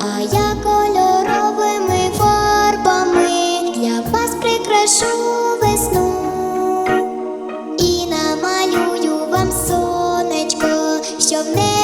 а я кольоровими фарбами для вас прикрашу весну і намалюю вам сонечко, щоб не.